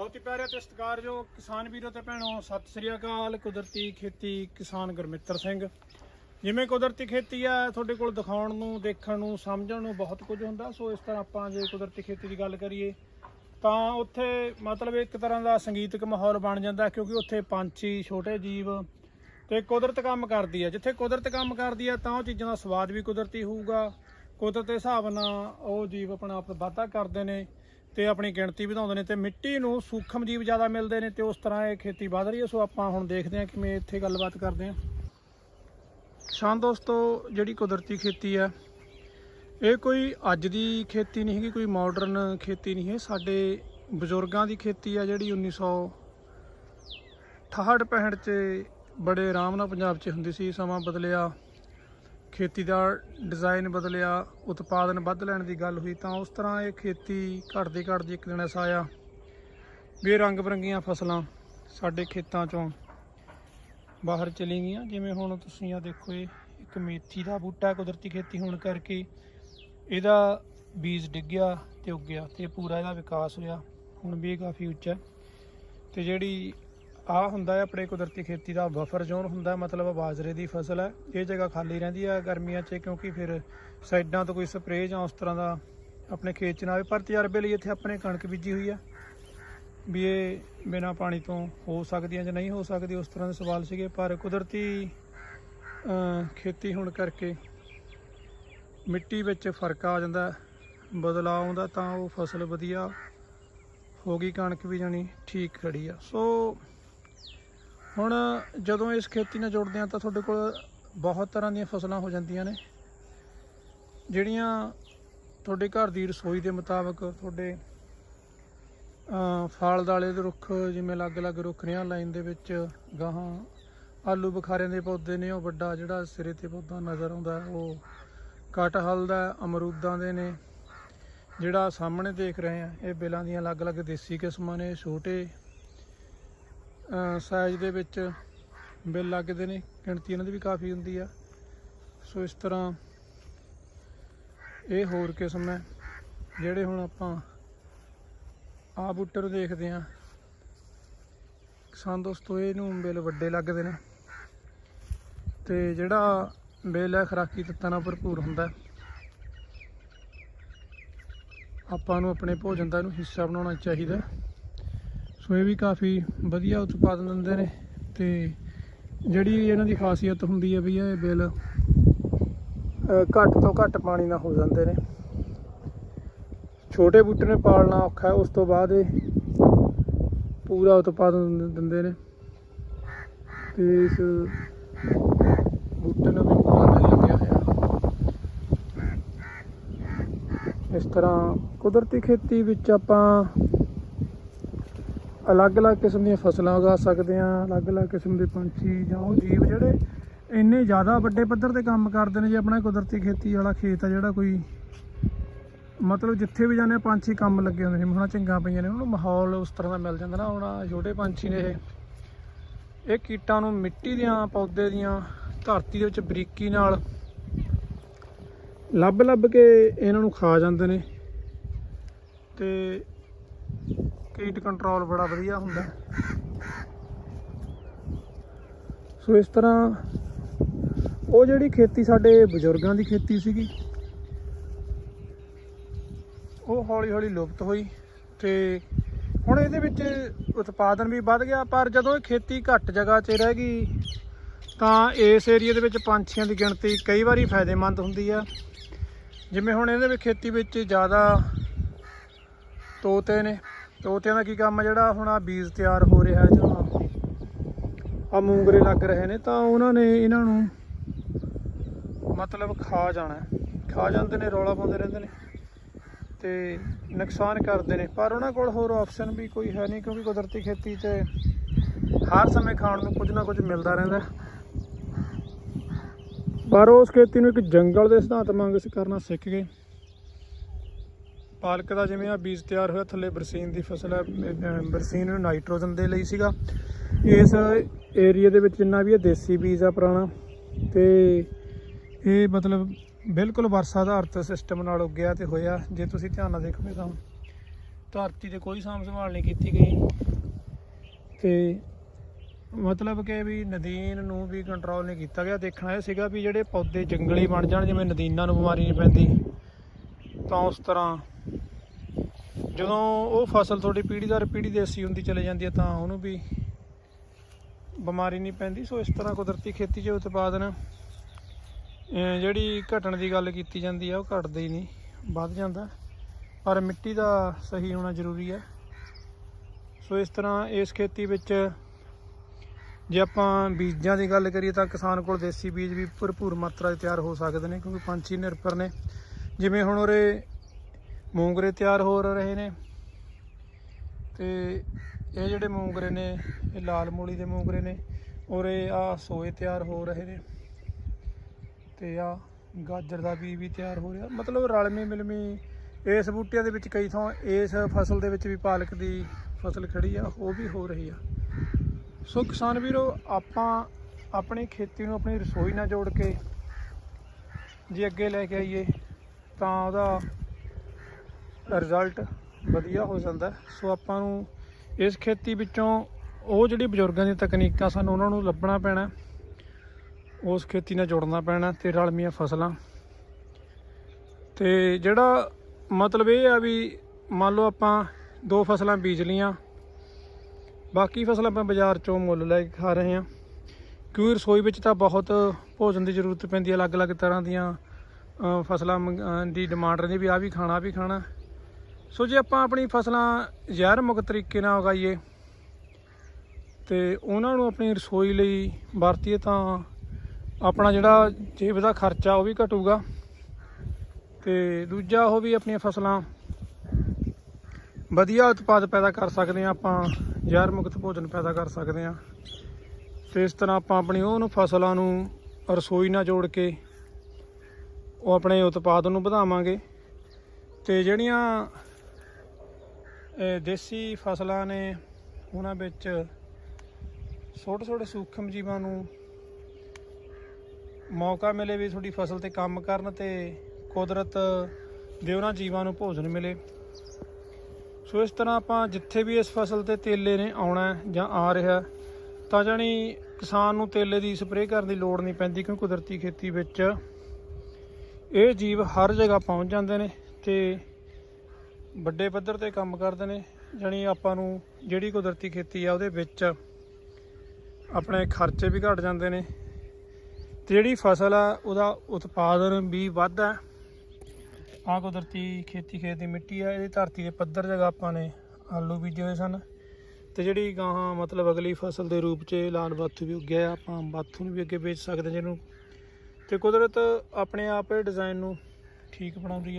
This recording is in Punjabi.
ਬਹੁਤ ਹੀ ਪਿਆਰੇ ਤੇ ਸਤਿਕਾਰਯੋਗ ਕਿਸਾਨ ਵੀਰੋ ਤੇ ਭੈਣੋ, ਸਤਿ ਸ੍ਰੀ ਅਕਾਲ। ਕੁਦਰਤੀ ਖੇਤੀ ਕਿਸਾਨ ਗੁਰਮਿੱਤਰ ਸਿੰਘ। ਜਿਵੇਂ ਕੁਦਰਤੀ ਖੇਤੀ ਆ, ਤੁਹਾਡੇ ਕੋਲ ਦਿਖਾਉਣ ਨੂੰ, ਦੇਖਣ ਨੂੰ, ਸਮਝਣ ਨੂੰ ਬਹੁਤ ਕੁਝ ਹੁੰਦਾ। ਸੋ ਇਸ ਤਰ੍ਹਾਂ ਆਪਾਂ ਜੇ ਕੁਦਰਤੀ ਖੇਤੀ ਦੀ ਗੱਲ ਕਰੀਏ, ਤਾਂ ਉੱਥੇ ਮਤਲਬ ਇੱਕ ਤਰ੍ਹਾਂ ਦਾ ਸੰਗੀਤਕ ਮਾਹੌਲ ਬਣ ਜਾਂਦਾ, ਕਿਉਂਕਿ ਉੱਥੇ ਪੰਛੀ, ਛੋਟੇ ਜੀਵ ਤੇ ਕੁਦਰਤ ਕੰਮ ਕਰਦੀ ਹੈ ਜਿੱਥੇ ਕੁਦਰਤ ਕੰਮ ਕਰਦੀ ਹੈ ਤਾਂ ਉਹ ਚੀਜ਼ਾਂ ਦਾ ਸਵਾਦ ਵੀ ਕੁਦਰਤੀ ਹੋਊਗਾ। ਕੁਦਰਤ ਦੇ ਹਿਸਾਬ ਨਾਲ ਉਹ ਜੀਵ ਆਪਣਾ ਆਪ ਵਾਧਾ ਕਰਦੇ ਨੇ। ਤੇ ਆਪਣੀ ਗਿਣਤੀ ਵਧਾਉਂਦੇ ਨੇ ਤੇ ਮਿੱਟੀ ਨੂੰ ਸੂਖਮ ਜੀਵ ਜ਼ਿਆਦਾ ਮਿਲਦੇ ਨੇ ਤੇ ਉਸ ਤਰ੍ਹਾਂ ਇਹ ਖੇਤੀ ਵਧ ਰਹੀ ਹੈ। ਸੋ ਆਪਾਂ ਹੁਣ ਦੇਖਦੇ ਹਾਂ ਕਿਵੇਂ ਇੱਥੇ ਗੱਲਬਾਤ ਕਰਦੇ ਹਾਂ। ਸ਼ਾਨ ਦੋਸਤੋ, ਜਿਹੜੀ ਕੁਦਰਤੀ ਖੇਤੀ ਹੈ, ਇਹ ਕੋਈ ਅੱਜ ਦੀ ਖੇਤੀ ਨਹੀਂ ਹੈਗੀ, ਕੋਈ ਮਾਡਰਨ ਖੇਤੀ ਨਹੀਂ ਹੈ। ਸਾਡੇ ਬਜ਼ੁਰਗਾਂ ਦੀ ਖੇਤੀ ਆ ਜਿਹੜੀ 1968 65 ਚ ਬੜੇ ਆਰਾਮ ਨਾਲ ਪੰਜਾਬ 'ਚ ਹੁੰਦੀ ਸੀ, ਸਮਾਂ ਬਦਲਿਆ। ਖੇਤੀ ਦਾ ਡਿਜ਼ਾਈਨ ਬਦਲਿਆ, ਉਤਪਾਦਨ ਵੱਧ ਲੈਣ ਦੀ ਗੱਲ ਹੋਈ ਤਾਂ ਉਸ ਤਰ੍ਹਾਂ ਇਹ ਖੇਤੀ ਘਟਦੀ ਘਟਦੀ ਇੱਕ ਦਿਨ ਐਸਾ ਆਇਆ ਵੀ ਰੰਗ ਬਰੰਗੀਆਂ ਫਸਲਾਂ ਸਾਡੇ ਖੇਤਾਂ 'ਚੋਂ ਬਾਹਰ ਚਲੀ ਗਈਆਂ ਜਿਵੇਂ ਹੁਣ ਤੁਸੀਂ ਆ ਦੇਖੋ ਇਹ ਇੱਕ ਮੇਥੀ ਦਾ ਬੂਟਾ, ਕੁਦਰਤੀ ਖੇਤੀ ਹੋਣ ਕਰਕੇ ਇਹਦਾ ਬੀਜ ਡਿੱਗਿਆ ਤੇ ਉੱਗਿਆ ਤੇ ਪੂਰਾ ਇਹਦਾ ਵਿਕਾਸ ਹੋਇਆ ਹੁਣ ਵੀ ਇਹ ਕਾਫੀ ਉੱਚਾ ਹੈ। ਤੇ ਜਿਹੜੀ ਆ ਹੁੰਦਾ ਹੈ ਆਪਣੇ ਕੁਦਰਤੀ ਖੇਤੀ ਦਾ ਬਫਰ ਜ਼ੋਨ ਹੁੰਦਾ ਮਤਲਬ ਬਾਜਰੇ ਦੀ ਫਸਲ ਹੈ। ਇਹ ਜਗ੍ਹਾ ਖਾਲੀ ਰਹਿੰਦੀ ਹੈ ਗਰਮੀਆਂ 'ਚ ਕਿਉਂਕਿ ਫਿਰ ਸਾਈਡਾਂ ਤੋਂ ਕੋਈ ਸਪਰੇਅ ਜਾਂ ਉਸ ਤਰ੍ਹਾਂ ਦਾ ਆਪਣੇ ਖੇਤ 'ਚ ਨਾ ਆਵੇ। ਪਰ ਤਜਰਬੇ ਲਈ ਇੱਥੇ ਆਪਣੇ ਕਣਕ ਬੀਜੀ ਹੋਈ ਹੈ। ਵੀ ਇਹ ਬਿਨਾਂ ਪਾਣੀ ਤੋਂ ਹੋ ਸਕਦੀ ਹੈ ਜਾਂ ਨਹੀਂ ਹੋ ਸਕਦੀ, ਉਸ ਤਰ੍ਹਾਂ ਦੇ ਸਵਾਲ ਸੀਗੇ। ਪਰ ਕੁਦਰਤੀ ਖੇਤੀ ਹੋਣ ਕਰਕੇ ਮਿੱਟੀ ਵਿੱਚ ਫ਼ਰਕ ਆ ਜਾਂਦਾ ਬਦਲਾਅ ਆਉਂਦਾ ਤਾਂ ਉਹ ਫਸਲ ਵਧੀਆ ਹੋ ਗਈ, ਕਣਕ ਵੀ ਜਾਣੀ ਠੀਕ ਖੜੀ ਆ। ਸੋ ਹੁਣ ਜਦੋਂ ਇਸ ਖੇਤੀ ਨਾਲ ਜੁੜਦੇ ਆ ਤਾਂ ਤੁਹਾਡੇ ਕੋਲ ਬਹੁਤ ਤਰ੍ਹਾਂ ਦੀਆਂ ਫਸਲਾਂ ਹੋ ਜਾਂਦੀਆਂ ਨੇ। ਜਿਹੜੀਆਂ ਤੁਹਾਡੇ ਘਰ ਦੀ ਰਸੋਈ ਦੇ ਮੁਤਾਬਕ ਤੁਹਾਡੇ ਫਲ ਦਾਲੇ ਦੇ ਰੁੱਖ ਜਿਵੇਂ ਅਲੱਗ-ਅਲੱਗ ਰੁੱਖ ਰਿਆਂ ਲਾਈਨ ਦੇ ਵਿੱਚ ਗਾਹਾਂ ਆਲੂ ਬੁਖਾਰਿਆਂ ਦੇ ਪੌਦੇ ਨੇ, ਉਹ ਵੱਡਾ ਜਿਹੜਾ ਸਿਰੇ ਤੇ ਪੌਦਾ ਨਜ਼ਰ ਆਉਂਦਾ, ਉਹ ਕਟਹਲ ਦਾ ਅਮਰੂਦਾਂ ਦੇ ਨੇ। ਜਿਹੜਾ ਸਾਹਮਣੇ ਦੇਖ ਰਹੇ ਆ ਇਹ ਬੇਲਾਂ ਦੀਆਂ ਅਲੱਗ-ਅਲੱਗ ਦੇਸੀ ਕਿਸਮਾਂ ਨੇ, ਛੋਟੇ ਸਾਈਜ਼ ਦੇ ਵਿੱਚ ਬਿੱਲ ਲੱਗਦੇ ਨੇ, ਗਿਣਤੀ ਇਹਨਾਂ ਦੀ ਵੀ ਕਾਫੀ ਹੁੰਦੀ ਆ। ਸੋ ਇਸ ਤਰ੍ਹਾਂ ਇਹ ਹੋਰ ਕਿਸਮ ਹੈ, ਜਿਹੜੇ ਹੁਣ ਆਪਾਂ ਆ ਬੂਟੇ ਨੂੰ ਦੇਖਦੇ ਆ ਕਿਸਾਨ ਦੋਸਤੋ, ਇਹਨੂੰ ਬਿੱਲ ਵੱਡੇ ਲੱਗਦੇ ਨੇ। ਤੇ ਜਿਹੜਾ ਬਿੱਲ ਹੈ, ਖਰਾਕੀ ਤੱਤਾਂ ਨਾਲ ਭਰਪੂਰ ਹੁੰਦਾ ਆਪਾਂ ਨੂੰ ਆਪਣੇ ਭੋਜਨ ਦਾ ਇਹਨੂੰ ਹਿੱਸਾ ਬਣਾਉਣਾ ਚਾਹੀਦਾ ਸੋ ਇਹ ਵੀ ਕਾਫੀ ਵਧੀਆ ਉਤਪਾਦਨ ਦਿੰਦੇ ਨੇ ਤੇ ਜਿਹੜੀ ਇਹਨਾਂ ਦੀ ਖਾਸੀਅਤ ਹੁੰਦੀ ਹੈ ਵੀ ਇਹ ਬਿੱਲ ਘੱਟ ਤੋਂ ਘੱਟ ਪਾਣੀ ਨਾਲ ਹੋ ਜਾਂਦੇ ਨੇ। ਛੋਟੇ ਬੂਟੇ ਨੇ ਪਾਲਣਾ ਔਖਾ ਹੈ, ਉਸ ਤੋਂ ਬਾਅਦ ਇਹ ਪੂਰਾ ਉਤਪਾਦਨ ਦਿੰਦੇ ਨੇ। ਤੇ ਇਸ ਬੂਟੇ ਨੂੰ ਵੀ ਪੂਰਾ ਲੱਗਿਆ ਹੋਇਆ। ਇਸ ਤਰ੍ਹਾਂ ਕੁਦਰਤੀ ਖੇਤੀ ਵਿੱਚ ਆਪਾਂ ਅਲੱਗ-ਅਲੱਗ ਕਿਸਮ ਦੀਆਂ ਫਸਲਾਂ ਉਗਾ ਸਕਦੇ ਹਾਂ, ਅਲੱਗ-ਅਲੱਗ ਕਿਸਮ ਦੇ ਪੰਛੀ ਜਾਂ ਉਹ ਜੀਵ ਜਿਹੜੇ ਇੰਨੇ ਜ਼ਿਆਦਾ ਵੱਡੇ ਪੱਧਰ ਤੇ ਕੰਮ ਕਰਦੇ ਨੇ, ਜੇ ਆਪਣਾ ਕੁਦਰਤੀ ਖੇਤੀ ਵਾਲਾ ਖੇਤ ਆ ਜਿਹੜਾ ਕੋਈ ਮਤਲਬ ਜਿੱਥੇ ਵੀ ਜਾਂਦੇ ਪੰਛੀ ਕੰਮ ਲੱਗੇ ਹੁੰਦੇ ਨੇ, ਹੁਣ ਚੰਗਾ ਪਈਆਂ ਨੇ, ਉਹਨੂੰ ਮਾਹੌਲ ਉਸ ਤਰ੍ਹਾਂ ਦਾ ਮਿਲ ਜਾਂਦਾ ਨਾ, ਹੁਣ ਛੋਟੇ ਪੰਛੀ ਨੇ ਇਹ। ਇਹ ਕੀਟਾਂ ਨੂੰ ਮਿੱਟੀ ਦੀਆਂ ਪੌਦੇ ਦੀਆਂ ਧਰਤੀ ਦੇ ਵਿੱਚ ਬਰੀਕੀ ਨਾਲ ਲੱਭ ਲੱਭ ਕੇ ਇਹਨਾਂ ਨੂੰ ਖਾ ਜਾਂਦੇ ਨੇ। ਤੇ ਕੀਟ ਕੰਟਰੋਲ ਬੜਾ ਵਧੀਆ ਹੁੰਦਾ। ਸੋ ਇਸ ਤਰ੍ਹਾਂ ਉਹ ਜਿਹੜੀ ਖੇਤੀ ਸਾਡੇ ਬਜ਼ੁਰਗਾਂ ਦੀ ਖੇਤੀ ਸੀਗੀ, ਉਹ ਹੌਲੀ ਹੌਲੀ ਲੁਪਤ ਹੋਈ ਤੇ ਹੁਣ ਇਹਦੇ ਵਿੱਚ ਉਤਪਾਦਨ ਵੀ ਵੱਧ ਗਿਆ, ਪਰ ਜਦੋਂ ਇਹ ਖੇਤੀ ਘੱਟ ਜਗ੍ਹਾ 'ਚ ਰਹਿ ਗਈ, ਤਾਂ ਇਸ ਏਰੀਆ ਦੇ ਵਿੱਚ ਪੰਛੀਆਂ ਦੀ ਗਿਣਤੀ ਕਈ ਵਾਰੀ ਫਾਇਦੇਮੰਦ ਹੁੰਦੀ ਆ। ਜਿਵੇਂ ਹੁਣ ਇਹਦੇ ਵਿੱਚ ਖੇਤੀ ਵਿੱਚ ਜ਼ਿਆਦਾ ਤੋਤੇ ਨੇ ਤੋਤਿਆਂ ਦਾ ਕੀ ਕੰਮ ਜਿਹੜਾ ਹੁਣ ਆ ਬੀਜ ਤਿਆਰ ਹੋ ਰਿਹਾ ਜਾਂ ਆ ਮੂੰਗਰੇ ਲੱਗ ਰਹੇ ਨੇ, ਤਾਂ ਉਹਨਾਂ ਨੇ ਇਹਨਾਂ ਨੂੰ ਮਤਲਬ ਖਾ ਜਾਣਾ ਖਾ ਜਾਂਦੇ ਨੇ, ਰੌਲਾ ਪਾਉਂਦੇ ਰਹਿੰਦੇ ਨੇ ਤੇ ਨੁਕਸਾਨ ਕਰਦੇ ਨੇ। ਪਰ ਉਹਨਾਂ ਕੋਲ ਹੋਰ ਆਪਸ਼ਨ ਵੀ ਕੋਈ ਹੈ ਨਹੀਂ ਕਿਉਂਕਿ ਕੁਦਰਤੀ ਖੇਤੀ 'ਤੇ ਹਰ ਸਮੇਂ ਖਾਣ ਨੂੰ ਕੁਝ ਨਾ ਕੁਝ ਮਿਲਦਾ ਰਹਿੰਦਾ ਪਰ ਉਸ ਖੇਤੀ ਨੂੰ ਇੱਕ ਜੰਗਲ ਦੇ ਸਿਧਾਂਤ ਵਾਂਗ ਅਸੀਂ ਕਰਨਾ ਸਿੱਖ ਗਏ। ਪਾਲਕ ਦਾ ਜਿਵੇਂ ਆ ਬੀਜ ਤਿਆਰ ਹੋਇਆ ਥੱਲੇ ਬਰਸੀਨ ਦੀ ਫਸਲ ਹੈ ਬਰਸੀਨ ਨੂੰ ਨਾਈਟ੍ਰੋਜਨ ਦੇ ਲਈ ਸੀਗਾ। ਇਸ ਏਰੀਆ ਦੇ ਵਿੱਚ ਜਿੰਨਾ ਵੀ ਇਹ ਦੇਸੀ ਬੀਜ ਆ ਪੁਰਾਣਾ, ਤੇ ਇਹ ਮਤਲਬ ਬਿਲਕੁਲ ਵਰਸਾ ਆਧਾਰਿਤ ਸਿਸਟਮ ਨਾਲ ਉੱਗਿਆ ਤੇ ਹੋਇਆ। ਜੇ ਤੁਸੀਂ ਧਿਆਨ ਨਾਲ ਦੇਖੋਗੇ ਤਾਂ ਧਰਤੀ ਤੇ ਕੋਈ ਸਾਂਭ ਸੰਭਾਲ ਨਹੀਂ ਕੀਤੀ ਗਈ। ਤੇ ਮਤਲਬ ਕਿ ਵੀ ਨਦੀਨ ਨੂੰ ਵੀ ਕੰਟਰੋਲ ਨਹੀਂ ਕੀਤਾ ਗਿਆ। ਦੇਖਣਾ ਇਹ ਸੀਗਾ ਵੀ ਜਿਹੜੇ ਪੌਦੇ ਜੰਗਲੀ ਬਣ ਜਾਣ, ਜਿਵੇਂ ਨਦੀਨਾਂ ਨੂੰ ਬਿਮਾਰੀ ਨਹੀਂ ਪੈਂਦੀ, ਤਾਂ ਉਸ ਤਰ੍ਹਾਂ ਜਦੋਂ ਉਹ ਫਸਲ ਤੁਹਾਡੀ ਪੀੜ੍ਹੀ ਦਰ ਪੀੜ੍ਹੀ ਦੇਸੀ ਹੁੰਦੀ ਚਲੇ ਜਾਂਦੀ ਹੈ ਤਾਂ ਉਹਨੂੰ ਵੀ ਬਿਮਾਰੀ ਨਹੀਂ ਪੈਂਦੀ। ਸੋ ਇਸ ਤਰ੍ਹਾਂ ਕੁਦਰਤੀ ਖੇਤੀ 'ਚ ਉਤਪਾਦਨ ਜਿਹੜੀ ਘਟਣ ਦੀ ਗੱਲ ਕੀਤੀ ਜਾਂਦੀ ਹੈ ਉਹ ਘਟਦਾ ਹੀ ਨਹੀਂ, ਵੱਧ ਜਾਂਦਾ। ਪਰ ਮਿੱਟੀ ਦਾ ਸਹੀ ਹੋਣਾ ਜ਼ਰੂਰੀ ਹੈ। ਸੋ ਇਸ ਤਰ੍ਹਾਂ ਇਸ ਖੇਤੀ ਵਿੱਚ ਜੇ ਆਪਾਂ ਬੀਜਾਂ ਦੀ ਗੱਲ ਕਰੀਏ ਤਾਂ ਕਿਸਾਨ ਕੋਲ ਦੇਸੀ ਬੀਜ ਵੀ ਭਰਪੂਰ ਮਾਤਰਾ 'ਚ ਤਿਆਰ ਹੋ ਸਕਦੇ ਨੇ, ਕਿਉਂਕਿ ਪੰਛੀ ਨਿਰਭਰ ਨੇ। ਜਿਵੇਂ ਹੁਣ ਉਰੇ ਮੂੰਗਰੇ ਤਿਆਰ ਹੋ ਰਹੇ ਨੇ। ਤੇ ਇਹ ਜਿਹੜੇ ਮੂੰਗਰੇ ਨੇ, ਇਹ ਲਾਲ ਮੂਲੀ ਦੇ ਮੂੰਗਰੇ ਨੇ ਔਰ ਇਹ ਆ ਸੋਏ ਤਿਆਰ ਹੋ ਰਹੇ ਨੇ। ਤੇ ਆ ਗਾਜਰ ਦਾ ਬੀਜ ਵੀ ਤਿਆਰ ਹੋ ਰਿਹਾ। ਮਤਲਬ ਰਲਮੀ ਮਿਲਮੀ ਇਸ ਬੂਟਿਆਂ ਦੇ ਵਿੱਚ ਕਈ ਥਾਂ ਇਸ ਫਸਲ ਦੇ ਵਿੱਚ ਵੀ ਪਾਲਕ ਦੀ ਫਸਲ ਖੜੀ ਆ, ਉਹ ਵੀ ਹੋ ਰਹੀ ਆ। ਸੋ ਕਿਸਾਨ ਵੀਰੋ, ਆਪਾਂ ਆਪਣੀ ਖੇਤੀ ਨੂੰ ਆਪਣੀ ਰਸੋਈ ਨਾਲ ਜੋੜ ਕੇ ਜੇ ਅੱਗੇ ਲੈ ਕੇ ਆਈਏ ਤਾਂ ਉਹਦਾ ਰਿਜ਼ਲਟ ਵਧੀਆ ਹੋ ਜਾਂਦਾ ਸੋ ਆਪਾਂ ਨੂੰ ਇਸ ਖੇਤੀ ਵਿੱਚੋਂ ਉਹ ਜਿਹੜੀ ਬਜ਼ੁਰਗਾਂ ਦੀਆਂ ਤਕਨੀਕਾਂ ਸਨ, ਉਹਨਾਂ ਨੂੰ ਲੱਭਣਾ ਪੈਣਾ ਉਸ ਖੇਤੀ ਨਾਲ ਜੁੜਨਾ ਪੈਣਾ ਤੇ ਰਲਮੀਆਂ ਫਸਲਾਂ। ਤੇ ਜਿਹੜਾ ਮਤਲਬ ਇਹ ਆ ਵੀ ਮੰਨ ਲਓ ਆਪਾਂ ਦੋ ਫਸਲਾਂ ਬੀਜ ਲੀਆਂ ਬਾਕੀ ਫਸਲਾਂ ਆਪਾਂ ਬਾਜ਼ਾਰ ਚੋਂ ਮੁੱਲ ਲੈ ਕੇ ਖਾ ਰਹੇ ਹਾਂ। ਕਿਉਂਕਿ ਰਸੋਈ ਵਿੱਚ ਤਾਂ ਬਹੁਤ ਭੋਜਨ ਦੀ ਜ਼ਰੂਰਤ ਪੈਂਦੀ ਹੈ, ਅਲੱਗ-ਅਲੱਗ ਤਰ੍ਹਾਂ ਦੀਆਂ ਫਸਲਾਂ ਮੰਗ- ਦੀ ਡਿਮਾਂਡ ਰਹਿੰਦੀ ਵੀ ਆ ਵੀ ਖਾਣਾ ਵੀ ਖਾਣਾ। ਸੋ ਜੇ ਆਪਾਂ ਆਪਣੀ ਫਸਲਾਂ ਜ਼ਹਿਰ ਮੁਕਤ ਤਰੀਕੇ ਨਾਲ ਉਗਾਈਏ ਤੇ ਉਹਨਾਂ ਨੂੰ ਆਪਣੀ ਰਸੋਈ ਲਈ ਵਰਤੀਏ ਤਾਂ ਆਪਣਾ ਜਿਹੜਾ ਜੇਬ ਦਾ ਖਰਚਾ ਉਹ ਵੀ ਘਟੂਗਾ ਤੇ ਦੂਜਾ ਉਹ ਵੀ ਆਪਣੀਆਂ ਫਸਲਾਂ ਵਧੀਆ ਉਤਪਾਦ ਪੈਦਾ ਕਰ ਸਕਦੇ ਹਾਂ, ਆਪਾਂ ਜ਼ਹਿਰ ਮੁਕਤ ਭੋਜਨ ਪੈਦਾ ਕਰ ਸਕਦੇ ਹਾਂ। ਤੇ ਇਸ ਤਰ੍ਹਾਂ ਆਪਾਂ ਆਪਣੀ ਉਹਨੂੰ ਫਸਲਾਂ ਨੂੰ ਰਸੋਈ ਨਾਲ ਜੋੜ ਕੇ ਉਹ ਆਪਣੇ ਉਤਪਾਦ ਨੂੰ ਵਧਾਵਾਂਗੇ ਤੇ ਜਿਹੜੀਆਂ ਦੇਸੀ ਫਸਲਾਂ ਨੇ ਉਹਨਾਂ ਵਿੱਚ ਛੋਟੇ ਛੋਟੇ ਸੂਖਮ ਜੀਵਾਂ ਨੂੰ ਮੌਕਾ ਮਿਲੇ ਵੀ ਤੁਹਾਡੀ ਫਸਲ ਤੇ ਕੰਮ ਕਰਨ ਤੇ ਕੁਦਰਤ ਦੇ ਉਹਨਾਂ ਜੀਵਾਂ ਨੂੰ ਭੋਜਨ ਮਿਲੇ। ਸੋ ਇਸ ਤਰ੍ਹਾਂ ਆਪਾਂ ਜਿੱਥੇ ਵੀ ਇਸ ਫਸਲ ਤੇ ਤੇਲੇ ਨੇ ਆਉਣਾ ਜਾਂ ਆ ਰਿਹਾ ਤਾਂ ਜਾਣੀ ਕਿਸਾਨ ਨੂੰ ਤੇਲੇ ਦੀ ਸਪਰੇਅ ਕਰਨ ਦੀ ਲੋੜ ਨਹੀਂ ਪੈਂਦੀ ਕਿਉਂਕਿ ਕੁਦਰਤੀ ਖੇਤੀ ਵਿੱਚ ਇਹ ਜੀਵ ਹਰ ਜਗ੍ਹਾ ਪਹੁੰਚ ਜਾਂਦੇ ਨੇ ਤੇ ਵੱਡੇ ਪੱਧਰ ਤੇ ਕੰਮ ਕਰਦੇ ਨੇ, ਜਾਣੀ ਆਪਾਂ ਨੂੰ ਜਿਹੜੀ ਕੁਦਰਤੀ ਖੇਤੀ ਆ ਉਹਦੇ ਵਿੱਚ ਆਪਣੇ ਖਰਚੇ ਵੀ ਘਟ ਜਾਂਦੇ ਨੇ ਤੇ ਜਿਹੜੀ ਫਸਲ ਆ, ਉਹਦਾ ਉਤਪਾਦਨ ਵੀ ਵੱਧਦਾ ਆ ਕੁਦਰਤੀ ਖੇਤੀ, ਖੇਤ ਦੀ ਮਿੱਟੀ ਆ, ਇਹਦੀ ਧਰਤੀ ਦੇ ਪੱਧਰ ਜਗ੍ਹਾ ਆਪਾਂ ਨੇ ਆਲੂ ਬੀਜੇ ਹੋਏ ਸਨ ਤੇ ਜਿਹੜੀ ਗਾਹਾਂ ਮਤਲਬ ਅਗਲੀ ਫਸਲ ਦੇ ਰੂਪ 'ਚ ਲਾਲ ਬਾਥੂ ਵੀ ਉੱਗਿਆ ਆਪਾਂ ਬਾਥੂ ਨੂੰ ਵੀ ਅੱਗੇ ਵੇਚ ਸਕਦੇ ਜਿਹਨੂੰ। ਤੇ ਕੁਦਰਤ ਆਪਣੇ ਆਪ ਇਹ ਡਿਜ਼ਾਈਨ ਨੂੰ ਠੀਕ ਬਣਾਉਂਦੀ ਹੈ